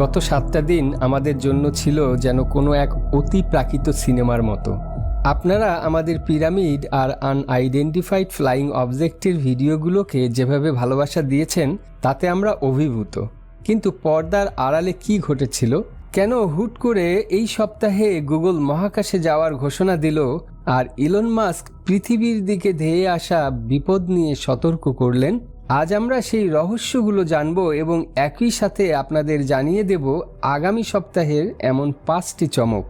গত সাতটা দিন আমাদের জন্য ছিল যেন কোনো এক অতি প্রাকৃত সিনেমার মতো। আপনারা আমাদের পিরামিড আর আনআইডেন্টিফাইড ফ্লাইং অবজেক্টের ভিডিওগুলোকে যেভাবে ভালোবাসা দিয়েছেন, তাতে আমরা অভিভূত। কিন্তু পর্দার আড়ালে কি ঘটেছিল? কেন হুট করে এই সপ্তাহে গুগল মহাকাশে যাওয়ার ঘোষণা দিল আর ইলন মাস্ক পৃথিবীর দিকে ধেয়ে আসা বিপদ নিয়ে সতর্ক করলেন? আজ আমরা সেই রহস্যগুলো জানব এবং একই সাথে আপনাদের জানিয়ে দেব আগামী সপ্তাহের এমন পাঁচটি চমক।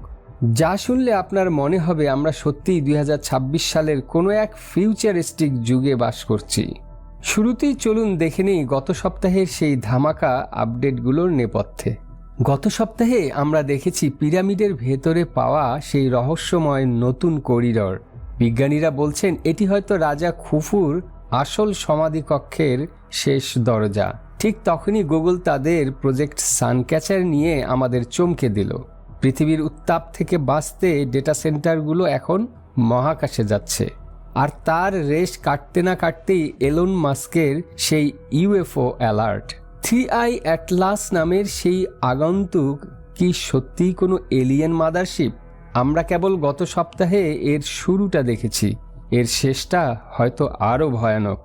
যা শুনলে আপনার মনে হবে আমরা সত্যিই দুই হাজার ছাব্বিশ সালের কোনো এক ফিউচারিস্টিক যুগে বাস করছি। শুরুতেই চলুন দেখে নিই গত সপ্তাহের সেই ধামাকা আপডেটগুলোর নেপথ্যে। গত সপ্তাহে আমরা দেখেছি পিরামিডের ভেতরে পাওয়া সেই রহস্যময় নতুন করিডর। বিজ্ঞানীরা বলছেন, এটি হয়তো রাজা খুফুর আসল সমাধিকক্ষের শেষ দরজা। ঠিক তখনই গুগল তাদের প্রজেক্ট সানক্যাচার নিয়ে আমাদের চমকে দিল। পৃথিবীর উত্তাপ থেকে বাঁচতে ডেটা সেন্টারগুলো এখন মহাকাশে যাচ্ছে। আর তার রেশ কাটতে না কাটতেই এলন মাস্কের সেই UFO alert. Three I Atlas নামের সেই আগন্তুক কি সত্যিই কোনো এলিয়েন মাদারশিপ? আমরা কেবল গত সপ্তাহে এর শুরুটা দেখেছি। এর শেষটা হয়তো আরও ভয়ানক।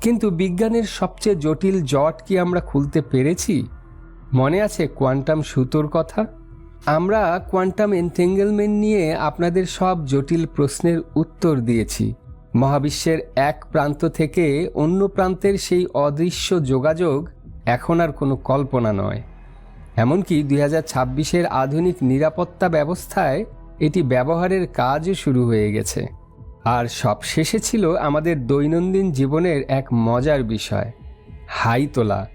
কিন্তু বিজ্ঞানের সবচেয়ে জটিল জট কি আমরা খুলতে পেরেছি? মনে আছে কোয়ান্টাম সুতোর কথা? আমরা কোয়ান্টাম এনটেঙ্গেলমেন্ট নিয়ে আপনাদের সব জটিল প্রশ্নের উত্তর দিয়েছি। মহাবিশ্বের এক প্রান্ত থেকে অন্য প্রান্তের সেই অদৃশ্য যোগাযোগ এখন আর কোনো কল্পনা নয়। এমনকি দুই হাজার ছাব্বিশের আধুনিক নিরাপত্তা ব্যবস্থায় এটি ব্যবহারের কাজও শুরু হয়ে গেছে। আর সব শেষে ছিল আমাদের দৈনন্দিন জীবনের এক মজার বিষয় হাই তোলা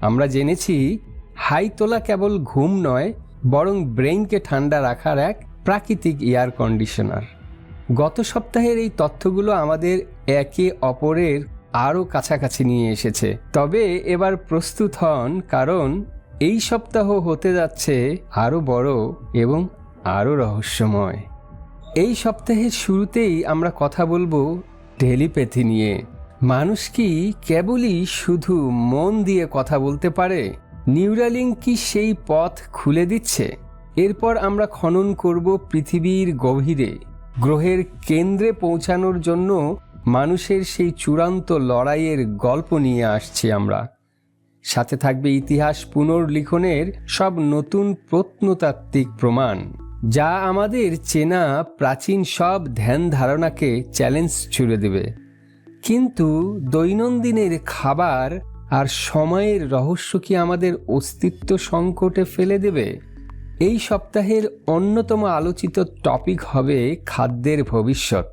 আমরা জেনেছি হাই তোলা কেবল ঘুম নয়, বরং ব্রেইনকে ঠান্ডা রাখার এক প্রাকৃতিক এয়ার কন্ডিশনার। গত সপ্তাহের এই তথ্যগুলো আমাদের একে অপরের আরও কাছাকাছি নিয়ে এসেছে। তবে এবার প্রস্তুত হন, কারণ এই সপ্তাহ হতে যাচ্ছে আরও বড় এবং আরও রহস্যময়। এই সপ্তাহের শুরুতেই আমরা কথা বলব টেলিপ্যাথি নিয়ে। মানুষ কি কেবলই শুধু মন দিয়ে কথা বলতে পারে? নিউরালিং কি সেই পথ খুলে দিচ্ছে? এরপর আমরা খনন করব পৃথিবীর গভীরে, গ্রহের কেন্দ্রে পৌঁছানোর জন্য মানুষের সেই চূড়ান্ত লড়াইয়ের গল্প নিয়ে আসছি আমরা। সাথে থাকবে ইতিহাস পুনর্লিখনের সব নতুন প্রত্নতাত্ত্বিক প্রমাণ। যা আমাদের চেনা প্রাচীন সব ধ্যান ধারণাকে চ্যালেঞ্জ ছুড়ে দেবে। কিন্তু দৈনন্দিনের খাবার আর সময়ের রহস্য কি আমাদের অস্তিত্ব সংকটে ফেলে দেবে? এই সপ্তাহের অন্যতম আলোচিত টপিক হবে খাদ্যের ভবিষ্যৎ।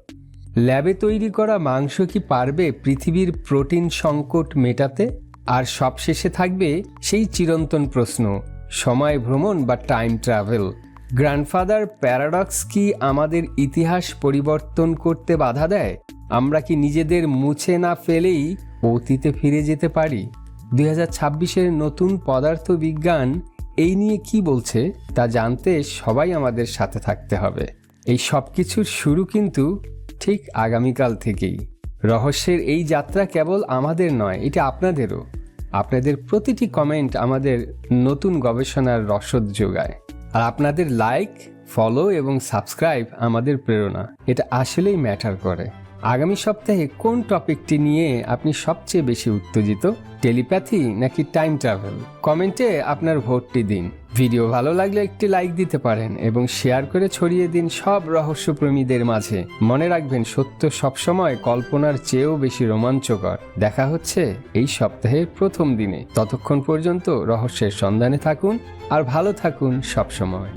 ল্যাবে তৈরি করা মাংস কি পারবে পৃথিবীর প্রোটিন সংকট মেটাতে? আর সবশেষে থাকবে সেই চিরন্তন প্রশ্ন, সময় ভ্রমণ বা টাইম ট্রাভেল গ্র্যান্ডফাদার প্যারাডক্স কি আমাদের ইতিহাস পরিবর্তন করতে বাধা দেয়? আমরা কি নিজেদের মুছে না ফেলেই অতীতে ফিরে যেতে পারি? দুই হাজার ছাব্বিশের নতুন পদার্থবিজ্ঞান এই নিয়ে কি বলছে তা জানতে সবাই আমাদের সাথে থাকতে হবে। এই সব কিছুর শুরু কিন্তু ঠিক আগামীকাল থেকেই। রহস্যের এই যাত্রা কেবল আমাদের নয়, এটা আপনাদেরও। আপনাদের প্রতিটি কমেন্ট আমাদের নতুন গবেষণার রসদ যোগায়। আর আপনাদের লাইক ফলো এবং সাবস্ক্রাইব আমাদের প্রেরণা। এটা আসলেই ম্যাটার করে। আগামী সপ্তাহে কোন টপিকটি নিয়ে আপনি সবচেয়ে বেশি উত্তেজিত? টেলিপ্যাথি নাকি টাইম ট্রাভেল? কমেন্টে আপনার ভোটটি দিন। ভিডিও ভালো লাগলে একটি লাইক দিতে পারেন এবং শেয়ার করে ছড়িয়ে দিন সব রহস্যপ্রেমীদের মাঝে। মনে রাখবেন, সত্য সবসময় কল্পনার চেয়েও বেশি রোমাঞ্চকর। দেখা হচ্ছে এই সপ্তাহের প্রথম দিনে। ততক্ষণ পর্যন্ত রহস্যের সন্ধানে থাকুন আর ভালো থাকুন সবসময়।